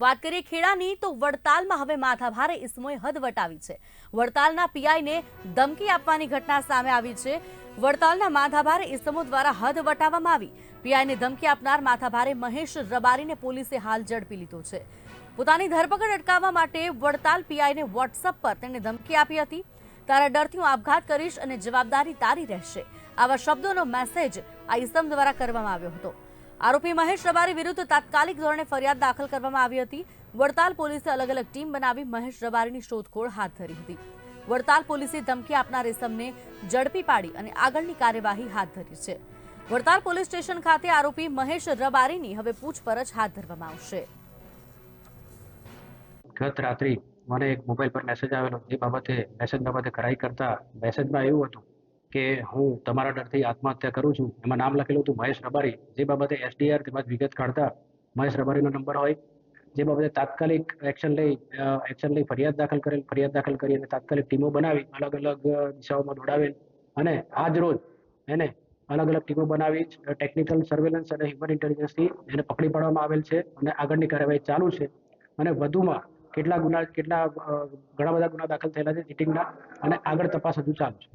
વાત કરીએ ખેડાની, તો વડતાલમાં હવે માથાભારે ઇસમોએ હદ વટાવી છે. વડતાલના પીઆઈને ધમકી આપવાની ઘટના સામે આવી છે. વડતાલના માથાભારે ઇસમો દ્વારા હદ વટાવવામાં આવી. પીઆઈને ધમકી આપનાર માથાભારે મહેશ રબારીને પોલીસે હાલ ઝડપી લીધો છે. પોતાની ધરપકડ અટકાવવા માટે વડતાલ પીઆઈને વોટ્સઅપ પર તેણે ધમકી આપી હતી. તારા ડરથી હું આપઘાત કરીશ અને જવાબદારી તારી રહેશે. આવા શબ્દોનો મેસેજ આ ઇસમ દ્વારા કરવામાં આવ્યો હતો. આરોપી મહેશ રબારી વિરુદ્ધ તાત્કાલિક ધોરણે ફરિયાદ દાખલ કરવામાં આવી હતી. વડતાલ પોલીસે અલગ અલગ ટીમ બનાવી મહેશ રબારીની શોધખોળ હાથ ધરી હતી. વડતાલ પોલીસે ધમકી આપનાર ઇસમને ઝડપી પાડી અને આગળની કાર્યવાહી હાથ ધરી છે. વડતાલ પોલીસ સ્ટેશન ખાતે આરોપી મહેશ રબારીની હવે પૂછપરછ હાથ ધરવામાં આવશે. ગત રાત્રિ મને એક મોબાઈલ પર મેસેજ આવેલો. એ બાબતે મેસેજ બાબતે કરાઈ કરતા મેસેજમાં એવું હતું કે હું તમારા ડરથી આત્મહત્યા કરું છું. એમાં નામ લખેલું હતું મહેશ રબારી. જે બાબતે એસડીઆર તેમજ વિગત કાઢતા મહેશ રબારીનો નંબર હોય. જે બાબતે તાત્કાલિક એક્શન લઈ એક્શન લઈ ફરિયાદ દાખલ કરેલ, ફરિયાદ દાખલ કરી અને તાત્કાલિક ટીમો બનાવી, અલગ અલગ દિશાઓમાં દોડાવેલ. અને આજ રોજ એને અલગ અલગ ટીમો બનાવી ટેકનિકલ સર્વેલન્સ અને હ્યુમન ઇન્ટેલિજન્સથી એને પકડી પાડવામાં આવેલ છે અને આગળની કાર્યવાહી ચાલુ છે. અને વધુમાં કેટલા ગુના, કેટલા ઘણા બધા ગુના દાખલ થયેલા છે ચીટિંગના અને આગળ તપાસ હજુ ચાલુ છે.